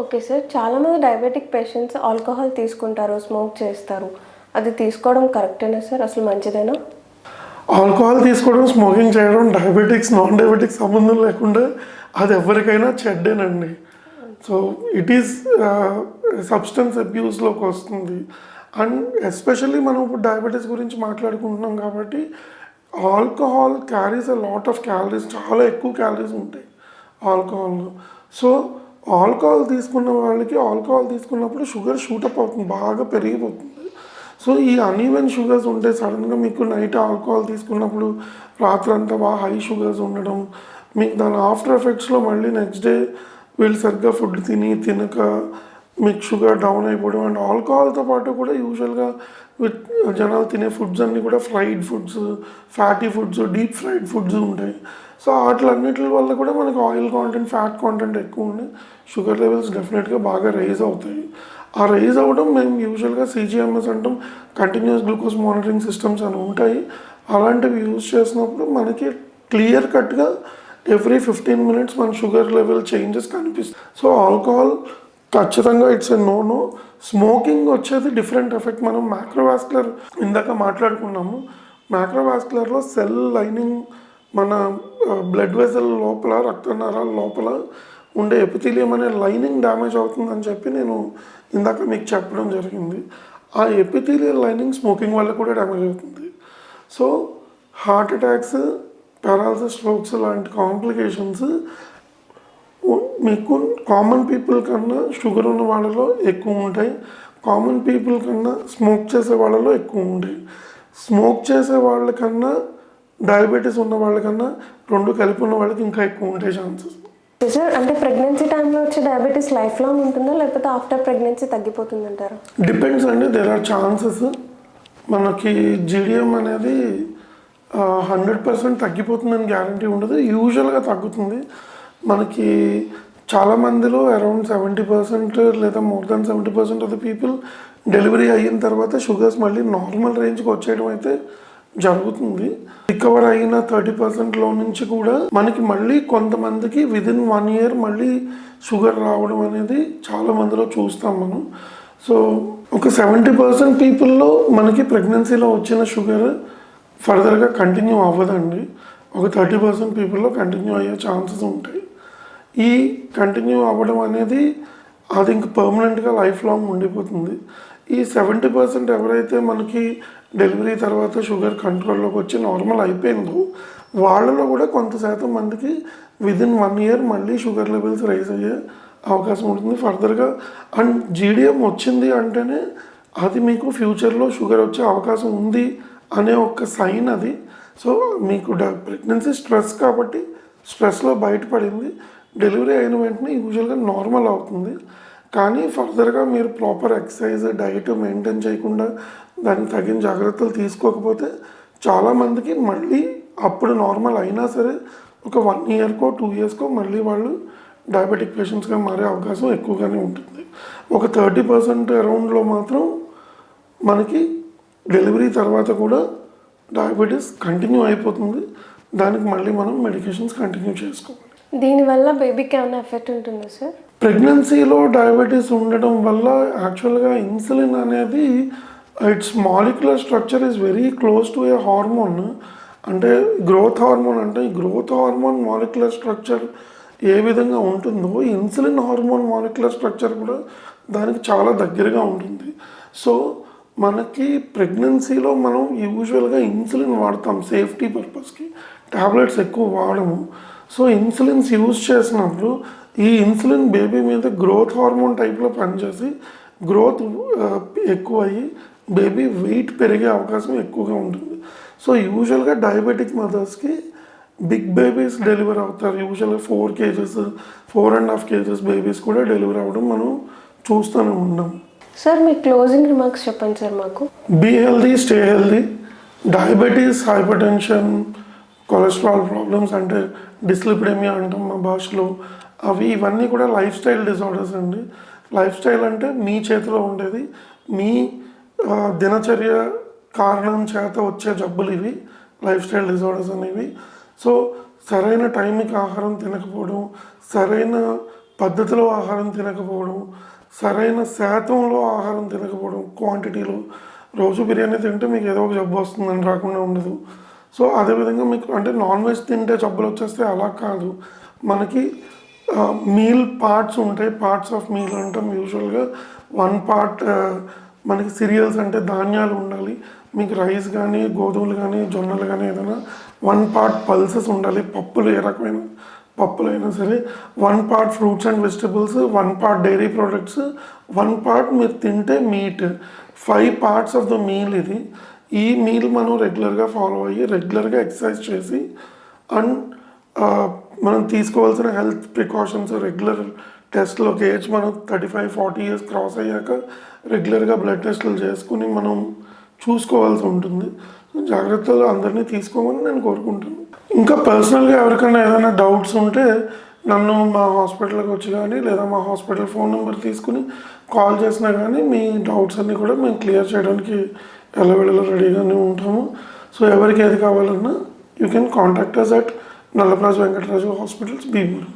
Okay sir. చాలామంది diabetic patients alcohol తీసుకుంటారు smoke చేస్తారు. అది తీసుకోవడం కరెక్టేనా సార్? అసలు మంచిదేనా? ఆల్కహాల్ తీసుకోవడం స్మోకింగ్ చేయడం డయాబెటిక్స్ నాన్ డయాబెటిక్స్ సంబంధం లేకుండా అది ఎవరికైనా చెడ్డేనండి. సో ఇట్ ఈస్ సబ్స్టెన్స్ అబ్యూస్లోకి వస్తుంది. అండ్ ఎస్పెషల్లీ మనం ఇప్పుడు డయాబెటీస్ గురించి మాట్లాడుకుంటున్నాం కాబట్టి alcohol carries a lot of calories చాలా ఎక్కువ క్యాలరీస్ ఉంటాయి ఆల్కహాల్లో సో ఆల్కహాల్ తీసుకున్న వాళ్ళకి ఆల్కహాల్ తీసుకున్నప్పుడు షుగర్ షూటప్ అవుతుంది బాగా పెరిగిపోతుంది. సో ఈ అన్ఈవెన్ షుగర్స్ ఉంటే సడన్గా మీకు నైట్ ఆల్కహాల్ తీసుకున్నప్పుడు రాత్రి అంతా బాగా హై షుగర్స్ ఉండడం మీకు దాని ఆఫ్టర్ ఎఫెక్ట్స్లో మళ్ళీ నెక్స్ట్ డే వీళ్ళు సరిగ్గా ఫుడ్ తిని తినక మీకు షుగర్ డౌన్ అయిపోవడం అండ్ ఆల్కహాల్తో పాటు కూడా యూజువల్గా విత్ జనాలు తినే ఫుడ్స్ అన్నీ కూడా fried foods fatty foods deep fried foods ఉంటాయి. సో వాటిలన్నిటి వల్ల కూడా మనకు ఆయిల్ కాంటెంట్ ఫ్యాట్ కాంటెంట్ ఎక్కువ ఉండి షుగర్ లెవెల్స్ డెఫినెట్గా బాగా రైజ్ అవుతాయి. ఆ రైజ్ అవ్వడం మేము యూజువల్గా సీజీఎంఎస్ అంటాం. కంటిన్యూస్ గ్లూకోజ్ మానిటరింగ్ సిస్టమ్స్ అని ఉంటాయి. అలాంటివి యూజ్ చేసినప్పుడు మనకి క్లియర్ కట్గా ఎవ్రీ ఫిఫ్టీన్ మినిట్స్ మన షుగర్ లెవెల్ చేంజెస్ కనిపిస్తాయి. సో ఆల్కహాల్ ఖచ్చితంగా it's a no no smoking వచ్చేది డిఫరెంట్ ఎఫెక్ట్ మనం మ్యాక్రోవాస్కులర్ ఇందాక మాట్లాడుకున్నాము. మ్యాక్రోవాస్కులర్లో సెల్ లైనింగ్ మన బ్లడ్ వెజల్ లోపల రక్తనాళాల లోపల ఉండే ఎపిథీలియం అనే లైనింగ్ డ్యామేజ్ అవుతుందని చెప్పి నేను ఇందాక మీకు చెప్పడం జరిగింది. ఆ ఎపిథీలియల్ లైనింగ్ స్మోకింగ్ వల్ల కూడా డ్యామేజ్ అవుతుంది. So heart attacks paralysis strokes లాంటి కాంప్లికేషన్స్ మీకు కామన్ పీపుల్ కన్నా షుగర్ ఉన్న వాళ్ళలో ఎక్కువ ఉంటాయి. కామన్ పీపుల్ కన్నా స్మోక్ చేసే వాళ్ళలో ఎక్కువ ఉంటాయి. స్మోక్ చేసే వాళ్ళకన్నా డయాబెటీస్ ఉన్న వాళ్ళకన్నా రెండు కలిపి ఉన్న వాళ్ళకి ఇంకా ఎక్కువ ఉంటాయి ఛాన్సెస్. సార్ అంటే ప్రెగ్నెన్సీ టైంలో వచ్చే డయాబెటీస్ లైఫ్ లాంగ్ ఉంటుందా? లేకపోతే ఆఫ్టర్ ప్రెగ్నెన్సీ తగ్గిపోతుంది అంటారా డిపెండ్స్ అండి దేర్ ఆర్ ఛాన్సెస్ మనకి జీడిఎం అనేది హండ్రెడ్ పర్సెంట్ తగ్గిపోతుందని గ్యారంటీ ఉండదు. యూజువల్గా తగ్గుతుంది. మనకి చాలా మందిలో అరౌండ్ సెవెంటీ పర్సెంట్ లేదా more than seventy percent of the people delivery అయిన తర్వాత షుగర్స్ మళ్ళీ నార్మల్ రేంజ్కి వచ్చేయడం అయితే జరుగుతుంది. రికవర్ అయిన థర్టీ పర్సెంట్లో నుంచి కూడా మనకి మళ్ళీ కొంతమందికి విదిన్ వన్ ఇయర్ మళ్ళీ షుగర్ రావడం అనేది చాలా మందిలో చూస్తాం మనం. సో ఒక సెవెంటీ పర్సెంట్ పీపుల్లో మనకి ప్రెగ్నెన్సీలో వచ్చిన షుగర్ ఫర్దర్గా కంటిన్యూ అవ్వదండి. ఒక థర్టీ పర్సెంట్ పీపుల్లో కంటిన్యూ అయ్యే ఛాన్సెస్ ఉంటాయి. ఈ కంటిన్యూ అవ్వడం అనేది అది ఇంక పర్మనెంట్గా లైఫ్ లాంగ్ ఉండిపోతుంది. ఈ సెవెంటీ పర్సెంట్ ఎవరైతే మనకి డెలివరీ తర్వాత షుగర్ కంట్రోల్లోకి వచ్చి నార్మల్ అయిపోయిందో వాళ్ళలో కూడా కొంత శాతం మందికి విదిన్ వన్ ఇయర్ మళ్ళీ షుగర్ లెవెల్స్ రైజ్ అయ్యే అవకాశం ఉంటుంది. ఫర్దర్గా అండ్ జీడిఎం వచ్చింది అంటేనే అది మీకు ఫ్యూచర్లో షుగర్ వచ్చే అవకాశం ఉంది అనే ఒక సైన్ అది. సో మీకు ప్రెగ్నెన్సీ స్ట్రెస్ కాబట్టి స్ట్రెస్లో బయటపడింది. డెలివరీ అయిన వెంటనే యూజువల్గా నార్మల్ అవుతుంది. కానీ ఫర్దర్గా మీరు ప్రాపర్ ఎక్సర్సైజ్ డైట్ మెయింటైన్ చేయకుండా దానికి తగిన జాగ్రత్తలు తీసుకోకపోతే చాలామందికి మళ్ళీ అప్పుడు నార్మల్ అయినా సరే ఒక వన్ ఇయర్కో టూ ఇయర్స్కో మళ్ళీ వాళ్ళు డయాబెటిక్ పేషెంట్స్గా మారే అవకాశం ఎక్కువగానే ఉంటుంది. ఒక థర్టీ పర్సెంట్ అరౌండ్లో మాత్రం మనకి డెలివరీ తర్వాత కూడా డయాబెటీస్ కంటిన్యూ అయిపోతుంది. దానికి మళ్ళీ మనం మెడికేషన్స్ కంటిన్యూ చేసుకోవాలి. దీనివల్ల బేబీకి ఏమైనా ఎఫెక్ట్ ఉంటుందా సార్? ప్రెగ్నెన్సీలో డయాబెటీస్ ఉండడం వల్ల యాక్చువల్గా ఇన్సులిన్ అనేది it's molecular structure is very close to a hormone. అంటే గ్రోత్ హార్మోన్ అంటే గ్రోత్ హార్మోన్ మాలిక్యులర్ స్ట్రక్చర్ ఏ విధంగా ఉంటుందో ఇన్సులిన్ హార్మోన్ మాలిక్యులర్ స్ట్రక్చర్ కూడా దానికి చాలా దగ్గరగా ఉంటుంది. సో మనకి ప్రెగ్నెన్సీలో మనం యూజువల్గా ఇన్సులిన్ వాడతాం సేఫ్టీ పర్పస్కి. ట్యాబ్లెట్స్ ఎక్కువ వాడము. సో ఇన్సులిన్స్ యూజ్ చేసినప్పుడు ఈ ఇన్సులిన్ బేబీ మీద గ్రోత్ హార్మోన్ టైప్లో పనిచేసి గ్రోత్ ఎక్కువ అయ్యి బేబీ వెయిట్ పెరిగే అవకాశం ఎక్కువగా ఉంటుంది. సో యూజువల్గా డయాబెటిక్ మదర్స్కి బిగ్ బేబీస్ డెలివర్ అవుతారు. యూజువల్గా four kgs four and half kgs babies కూడా డెలివర్ అవ్వడం మనం చూస్తూనే ఉన్నాం. సార్ మీ క్లోజింగ్ రిమార్క్స్ చెప్పండి సార్ మాకు. Be healthy stay healthy diabetes hypertension cholesterol problems అంటే డిస్లిపిడేమియా అంటాం మా భాషలో. అవి ఇవన్నీ కూడా లైఫ్ స్టైల్ డిజార్డర్స్ అండి. లైఫ్ స్టైల్ అంటే మీ చేతిలో ఉండేది మీ దినచర్య కారణం చేత వచ్చే జబ్బులు ఇవి లైఫ్ స్టైల్ డిజార్డర్స్ అనేవి. సో సరైన టైంకి ఆహారం తినకపోవడం సరైన పద్ధతిలో ఆహారం తినకపోవడం సరైన శాతంలో ఆహారం తినకపోవడం క్వాంటిటీలో రోజు బిర్యానీ తింటే మీకు ఏదో ఒక జబ్బు వస్తుందని రాకుండా ఉండదు. సో అదేవిధంగా మీకు అంటే నాన్ వెజ్ తింటే జబ్బులు వచ్చేస్తే అలా కాదు. మనకి మీల్ పార్ట్స్ ఉంటాయి. పార్ట్స్ ఆఫ్ మీల్ అంటాం యూజువల్గా వన్ పార్ట్ మనకి సిరియల్స్ అంటే ధాన్యాలు ఉండాలి. మీకు రైస్ కానీ గోధుమలు కానీ జొన్నలు కానీ ఏదైనా వన్ పార్ట్ పల్సెస్ ఉండాలి. పప్పులు ఏ రకమైన పప్పులైనా సరే. One part fruits and vegetables one part dairy products one part మీరు తింటే meat five parts of the meal ఇది. ఈ మీల్ మనం రెగ్యులర్గా ఫాలో అయ్యి రెగ్యులర్గా ఎక్సర్సైజ్ చేసి అండ్ మనం తీసుకోవాల్సిన హెల్త్ ప్రికాషన్స్ రెగ్యులర్ టెస్ట్లు ఒక ఏజ్ మనం thirty five forty years cross అయ్యాక రెగ్యులర్గా బ్లడ్ టెస్టులు చేసుకుని మనం చూసుకోవాల్సి ఉంటుంది. జాగ్రత్తలు అందరినీ తీసుకోమని నేను కోరుకుంటాను ఇంకా పర్సనల్గా ఎవరికైనా ఏదైనా డౌట్స్ ఉంటే నన్ను మా హాస్పిటల్కి వచ్చి కానీ లేదా మా హాస్పిటల్ ఫోన్ నెంబర్ తీసుకుని కాల్ చేసినా కానీ మీ డౌట్స్ అన్నీ కూడా మేము క్లియర్ చేయడానికి ఎల్లవేళలో రెడీగానే ఉంటాము. సో ఎవరికి ఏది కావాలన్నా you can contact us at నల్లప్రాజ్ Venkataraju hospitals బీబూర్